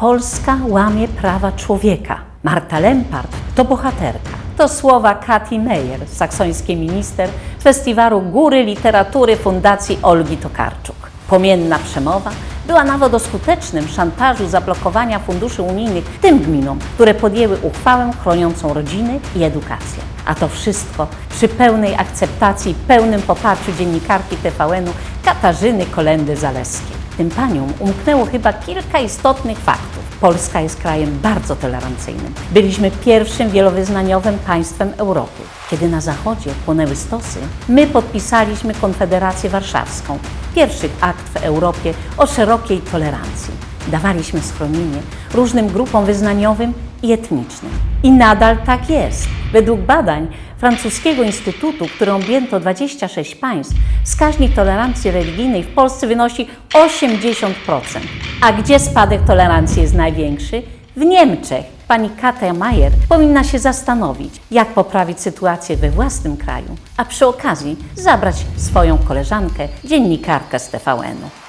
Polska łamie prawa człowieka. Marta Lempart to bohaterka. To słowa Kati Meyer, saksońskiej minister Festiwalu Góry Literatury Fundacji Olgi Tokarczuk. Płomienna przemowa była nawet o skutecznym szantażu zablokowania funduszy unijnych tym gminom, które podjęły uchwałę chroniącą rodziny i edukację. A to wszystko przy pełnej akceptacji i pełnym poparciu dziennikarki TVN-u Katarzyny Kolendy-Zaleskiej. Tym paniom umknęło chyba kilka istotnych faktów. Polska jest krajem bardzo tolerancyjnym. Byliśmy pierwszym wielowyznaniowym państwem Europy. Kiedy na zachodzie płonęły stosy, my podpisaliśmy Konfederację Warszawską, pierwszy akt w Europie o szerokiej tolerancji. Dawaliśmy schronienie różnym grupom wyznaniowym i etnicznym. I nadal tak jest. Według badań francuskiego instytutu, którym objęto 26 państw, wskaźnik tolerancji religijnej w Polsce wynosi 80%. A gdzie spadek tolerancji jest największy? W Niemczech. Pani Katia Mayer powinna się zastanowić, jak poprawić sytuację we własnym kraju, a przy okazji zabrać swoją koleżankę, dziennikarkę z TVN-u.